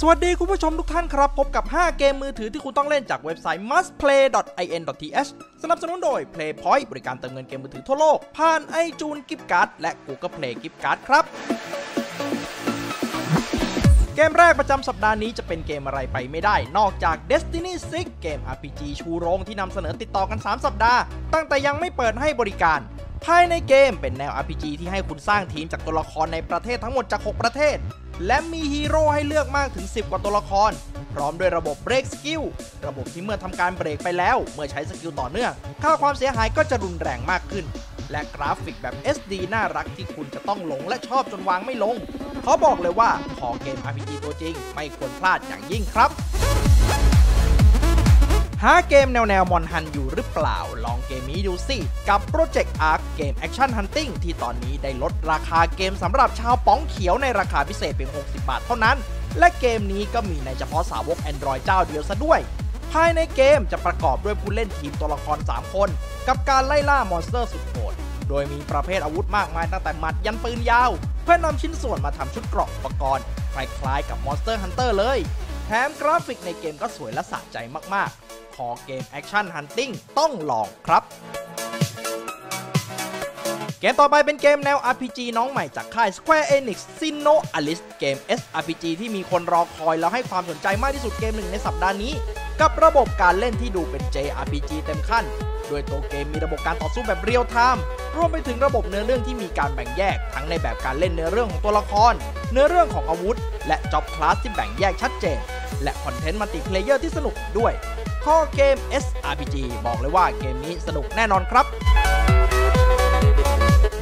สวัสดีคุณผู้ชมทุกท่านครับ พบกับ 5 เกมมือถือที่คุณต้องเล่นจากเว็บไซต์ mustplay.in.th สนับสนุนโดย Playpoint บริการเติมเงินเกมมือถือทั่วโลก ผ่าน iTunes Gift Card และ Google Play Gift Card ครับ เกมแรกประจำสัปดาห์นี้จะเป็นเกมอะไรไปไม่ได้ นอกจาก Destiny 6 เกม RPG ชูโรงที่นำเสนอติดต่อกัน 3 สัปดาห์ ตั้งแต่ยังไม่เปิดให้บริการ ภายในเกมเป็นแนว RPG ที่ให้คุณสร้างทีมจากตัวละครในประเทศทั้งหมดจาก 6 ประเทศ และมีฮีโร่ให้เลือกมากถึง 10 กว่าตัวละคร พร้อมด้วยระบบเบรกสกิล ระบบที่เมื่อทำการเบรกไปแล้ว เมื่อใช้สกิลต่อเนื่อง ค่าความเสียหายก็จะรุนแรงมากขึ้น และกราฟิกแบบ SD น่ารักที่คุณจะต้องหลงและชอบจนวางไม่ลง ขอบอกเลยว่าขอเกม RPG ตัวจริง ไม่ควรพลาดอย่างยิ่งครับ หาเกมแนวแนวมอนฮันอยู่หรือเปล่า ลองเกมนี้ดูสิ กับ Project Arc เกม Action Hunting ที่ตอนนี้ได้ลดราคาเกมสำหรับชาวป๋องเขียวในราคาพิเศษเพียง 60 บาทเท่านั้น และเกมนี้ก็มีในเฉพาะสาวก Android เจ้าเดียวซะด้วย ภายในเกมจะประกอบด้วยผู้เล่นทีมตัวละคร 3 คน กับการไล่ล่ามอนสเตอร์สุดโหดโดยมีประเภทอาวุธมากมายตั้งแต่หมัดยันปืนยาว เพื่อนำชิ้นส่วนมาทำชุดเกราะอุปกรณ์ คล้ายๆกับ Monster Hunter เลย แถมกราฟิกในเกมก็สวยและสะใจมากๆ ขอเกม Action Hunting ต้องลองครับ เกมต่อไปเป็นเกมแนว RPG น้องใหม่จากค่าย Square Enix s i n o Alice เกม SRPG ที่มีคนรอคอยแล้วให้ความสนใจมากที่สุดเกมหนึ่งในสัปดาห์นี้ กับระบบการเล่นที่ดูเป็น JRPG เต็มขั้นโดยตัวเกมมีระบบการต่อสู้แบบเรียลไทม์รวมไปถึงระบบเนื้อเรื่องที่มีการแบ่งแยก ทั้งในแบบการเล่นเนื้อเรื่องของตัวละคร เนื้อเรื่องของอาวุธ และจ็อบคลาสที่แบ่งแยกชัดเจน และคอนเทนต์มัลติเพลเยอร์ที่สนุกด้วยข้อเกม SRPG บอกเลยว่าเกมนี้สนุกแน่นอนครับ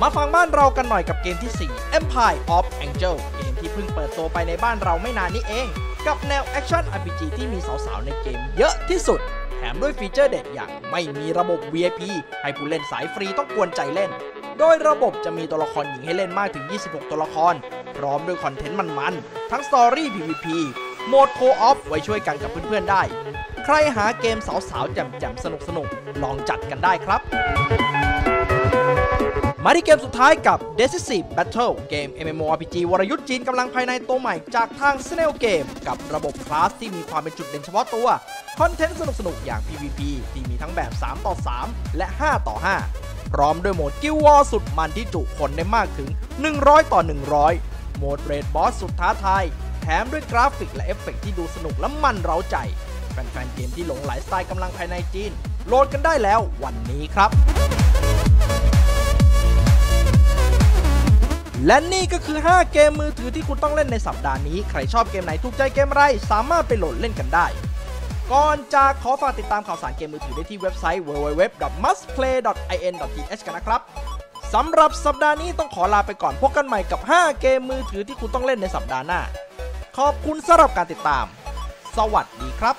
มาฟังบ้านเรากันหน่อยกับเกมที่ 4 Empire of Angel เกมที่เพิ่งเปิดตัวไปในบ้านเราไม่นานนี้เอง กับแนว Action RPG ที่มีสาวๆ ในเกมเยอะที่สุด แถมด้วยฟีเจอร์เด็ดอย่างไม่มีระบบ VIP ให้ผู้เล่นสายฟรีต้องกวนใจเล่น โดยระบบจะมีตัวละครหญิงให้เล่นมากถึง 26 ตัวละคร พร้อมด้วยคอนเทนต์มันๆ ทั้งสตอรี่ PVP โหมดโคออฟไว้ช่วยกันกับเพื่อนๆได้ ใครหาเกมสาวๆแจ่มๆ สนุกๆ ลองจัดกันได้ครับ มาที่เกมสุดท้ายกับ Decisive Battle เกม MMORPG วรยุทธ์จีนกำลังภายในตัวใหม่จากทาง Snail Game กับระบบคลาสที่มีความเป็นจุดเด่นเฉพาะตัวคอนเทนต์สนุกๆ อย่าง PVP ที่มีทั้งแบบ 3 ต่อ 3 และ 5 ต่อ 5 พร้อมด้วยโหมดกิลวอสุดมันที่จุคนได้มากถึง 100 ต่อ 100 โหมดเรดบอสสุดท้าทาย มด้วยกราฟิกและเอฟเฟกต์ที่ดูสนุกและมันเร้าใจ แฟนๆเกมที่หลงไหลสไตล์กำลังภายในจีน โหลดกันได้แล้ววันนี้ครับ และนี่ก็คือ 5 เกมมือถือที่คุณต้องเล่นในสัปดาห์นี้ ใครชอบเกมไหนถูกใจเกมอะไร สามารถไปโหลดเล่นกันได้ ก่อนจากขอฝากติดตามข่าวสารเกมมือถือได้ที่เว็บไซต์ www.mustplay.in.th กันนะครับสำหรับสัปดาห์นี้ต้องขอลาไปก่อนพบกันใหม่กับ 5 เกมมือถือที่คุณต้องเล่นในสัปดาห์หน้า ขอบคุณสำหรับการติดตาม สวัสดีครับ